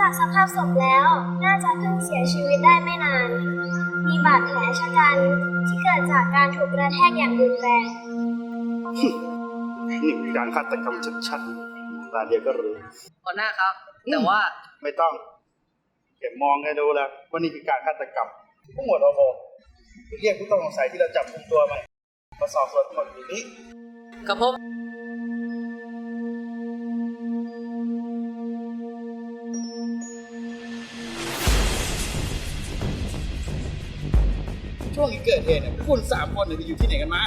จากสภาพศพแล้ว น่าจะเพิ่งเสียชีวิตได้ไม่นาน มีบาดแผลชะกันที่เกิดจากการถูกกระแทกอย่างรุนแรง นี่คือการฆาตกรรมชัดๆตาเดียวก็รู้ หัวหน้าครับ แต่ว่าไม่ต้องเก็บมองให้ดูแล้วว่านี่คือการฆาตกรรมผู้หมวดโอโบเรียกผู้ต้องสงสัยที่เราจับกุมตัวมามาสอบสวนคนอยู่นี้กระพบ ช่วงที่เกิดเหตุเนี่ยพวกคุณสามคนเนี่ยไปอยู่ที่ไหนกันมา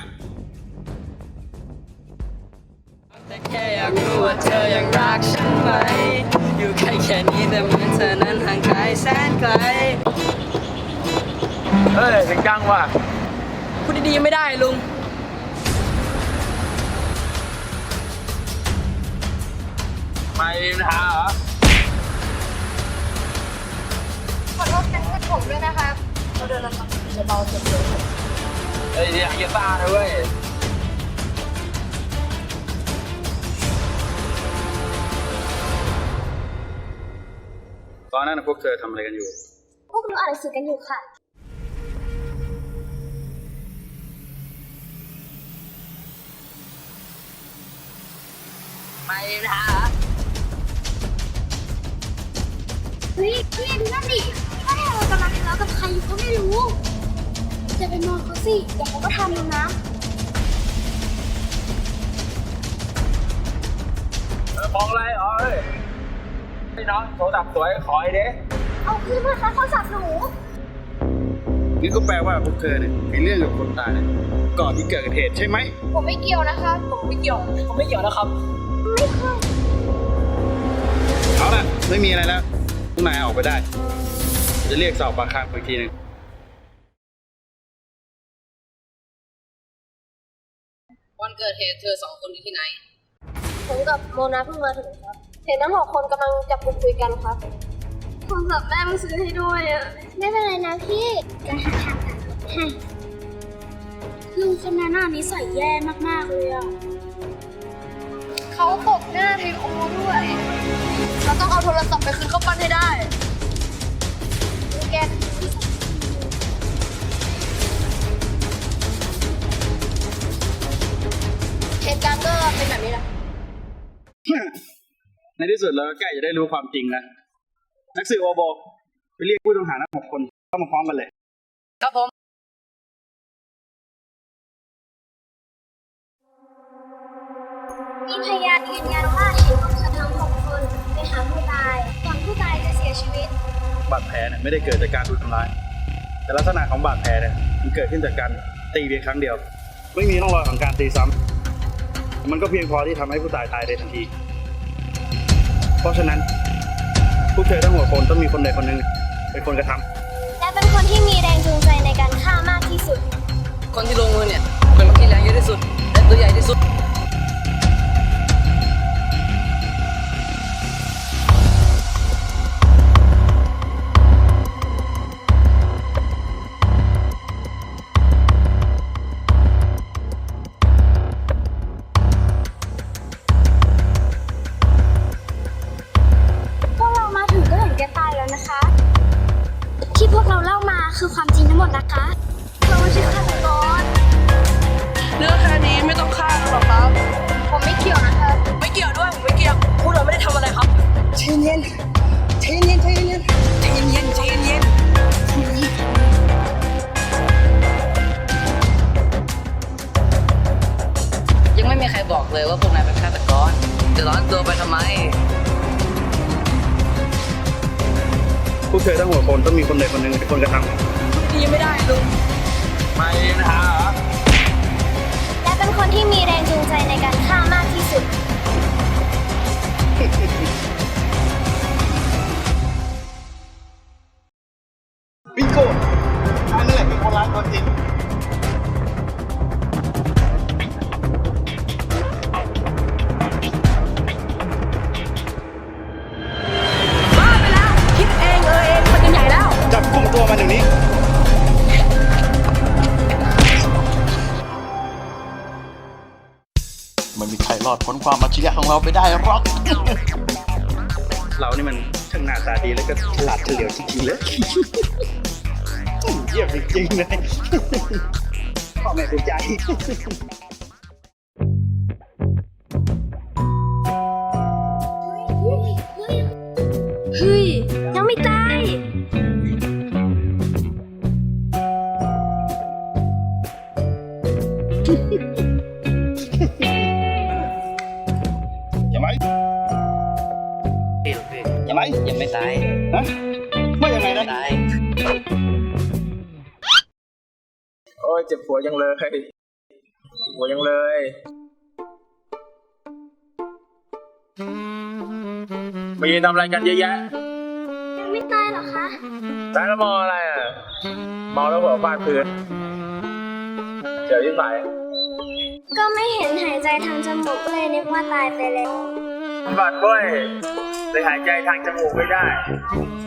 แต่แค่อยากรู้ว่าเธอยังรักฉันไหม อยู่ใกล้แค่นี้แต่เหมือนเธอนั้นห่างไกลแสนไกล เฮ้ยเสียงดังว่ะ พูดดีๆไม่ได้ลุง ไม่มีปัญหาเหรอ ขอโทษแทนผมด้วยนะครับ เราเดินลำบากจะเบาสุดเลยเฮ้ยเนี่ยอย่าซ่านะเว้ยตอนนั้นนะพวกเธอทำอะไรกันอยู่ พวกหนูอ่านหนังสือกันอยู่ค่ะ ไม่มีปั เหรอเฮ้ยพี่ดูนั่นดิว่าเรากำลังทะเลาะกับใครอยู่ก็ไม่รู้ จะไปมองเขาสิเดี๋ยวเขาก็ทำลงนะเออมองอะไรอ๋อเฮ้ยไอ้น้องโทรศัพท์สวยขอไอ้เด้เอาคืนมาคะโทรศัพท์หนู นี่ก็แปลว่าพวกเธอเนี่ยมีเรื่องกับคนตายเนี่ยก่อนที่เกิดเหตุใช่ไหม ผมไม่เกี่ยวนะคะ ผมไม่เกี่ยว ผมไม่เกี่ยวนะครับ ไม่เคย เอาล่ะ ไม่มีอะไรแล้ว พวกนายออกไปได้ จะเรียกสอบปากคำอีกทีหนึ่งวันเกิดเหตุเธอสองคนอยู่ที่ไหน ผมกับโมนาเพิ่งมาถึงครับ เห็นทั้งหกคนกำลังจับกลุ่มคุยกันครับโทรศัพท์แม่มึงซื้อให้ด้วยอะ ไม่เป็นไรนะพี่จะหาทางตัดให้ลุงคนนั้นน่ะนิสัยแย่มากๆเลยอะ เขาตกหน้าไทโอด้วย เราต้องเอาโทรศัพท์ไปคืนเขาปั้นให้ได้แกเหตุการณ์ก็เป็นแบบนี้แหละ ในที่สุดเราก็ใกล้จะได้รู้ความจริงแล้วนักสืบโอโบไปเรียกผู้ต้องหาทั้งหกคนเข้ามาพร้อมกันเลย ครับผม มีพยานยืนยันว่า หาผู้ตายก่อนผู้ตายจะเสียชีวิต บาดแผลเนี่ยไม่ได้เกิดจากการถูกทำร้าย แต่ลักษณะของบาดแผลเนี่ยมันเกิดขึ้นจากการตีเพียงครั้งเดียว ไม่มีร่องรอยของการตีซ้ำมันก็เพียงพอที่ทำให้ผู้ตายตายได้ทันที เพราะฉะนั้นพวกเธอทั้งหกคนต้องมีคนใดคนหนึ่งเป็นคนกระทำและเป็นคนที่มีแรงจูงใจในการฆ่ามากที่สุด คนที่ลงมือเนี่ยเป็นคนที่แรงเยอะที่สุดและตัวใหญ่ที่สุด ใจเย็นใจเย็นใจเย็นใจเย็นใจเย็นยังไม่มีใครบอกเลยว่าพวกนายเป็นฆาตกรจะร้อนตัวไปทำไม พวกเธอทั้งหกคนต้องมีคนใดคนหนึ่งเป็นคนกระทำ ดีไม่ได้ ละคือคนร้ายตัวจริงบ้าไปแล้ว คิดเองเออเองมันกันใหญ่แล้ว จับกลุ่มตัวมันเดี๋ยวนี้ไม่มีใครรอดพ้นความอัจฉริยะของเราไปได้หรอก เรานี่มันช่างหน้าตาดีแล้วก็ฉลาดเฉลียวจริงๆเลย เยี่ยมจริงๆเลยพ่อแม่ภูมิใจเฮ้ย ยังไม่ตาย อย่าไหมอย่าไหมยังไม่ตายฮะว่ายังไงนะ ตาย ยเจ็บหัวยังเลยหัวยังเลยมายืนทำอะไรกันเยอะแยะยังไม่ตายเหรอคะตายแล้วมองอะไรอะมองแล้วหัวฟาดพื้นเจอที่ไหนก็ไม่เห็นหายใจทางจมูกก็เลยนึกว่าตายไปแล้วบาดเว้ยเลยหายใจทางจมูกไม่ได้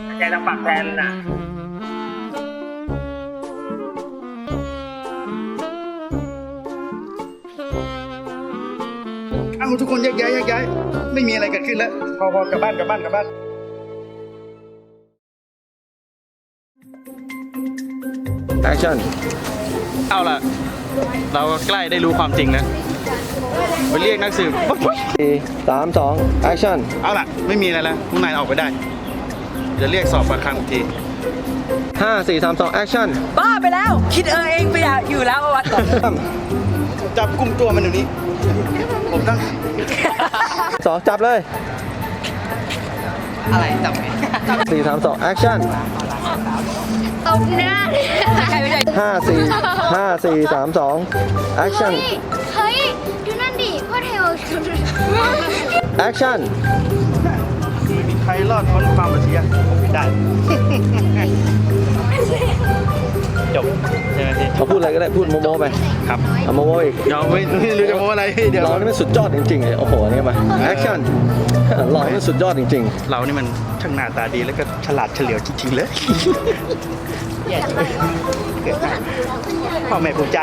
หายใจทางปากแทนน่ะ เอ้าทุกคนแยกย้ายแยกย้ายไม่มีอะไรเกิดขึ้นแล้ว พอพอกลับบ้านกลับบ้านกลับบ้านแอคชั่นเอาล่ะ เราก็ใกล้ได้รู้ความจริงนะไปเรียกนักสืบสี่สามสองแอคชั่นเอาล่ะ ไม่มีอะไรแล้วพวกนายออกไปได้จะเรียกสอบปากคำอีกทีห้าสี่สามสองแอคชั่นบ้าไปแล้ว คิดเออเองไปอยากอยู่แล้ววัดก่อนจับกลุ่มตัวมันเดี๋ยวนี้ผม ตั้ง สองจับเลยอะไรจำไม่สี่สามสองแอคชั่นตบหน้าใครไม่ใช่ห้าสี่ห้าสี่สามสองแอคชั่น เฮ้ย ดูนั่นดิพ่อเทวแอคชั่นมีใครรอดพ้นความบัญชียผมไม่ได้ จบใช่ไหมพี่เขาพูดอะไรก็ได้พูดโมโมไปครับเอาโมโมอีกเดี๋ยวไม่ไม่รู้จะโม้อะไรเดี๋ยวเรานี่มันสุดยอดจริงๆเลยโอ้โหนี่มาแอคชั่นเรานี่มันสุดยอดจริง เรานี่มันช่างหน้าตาดีแล้วก็ฉลาดเฉลียวจริงๆเลยพ่อแม่ภูมิใจ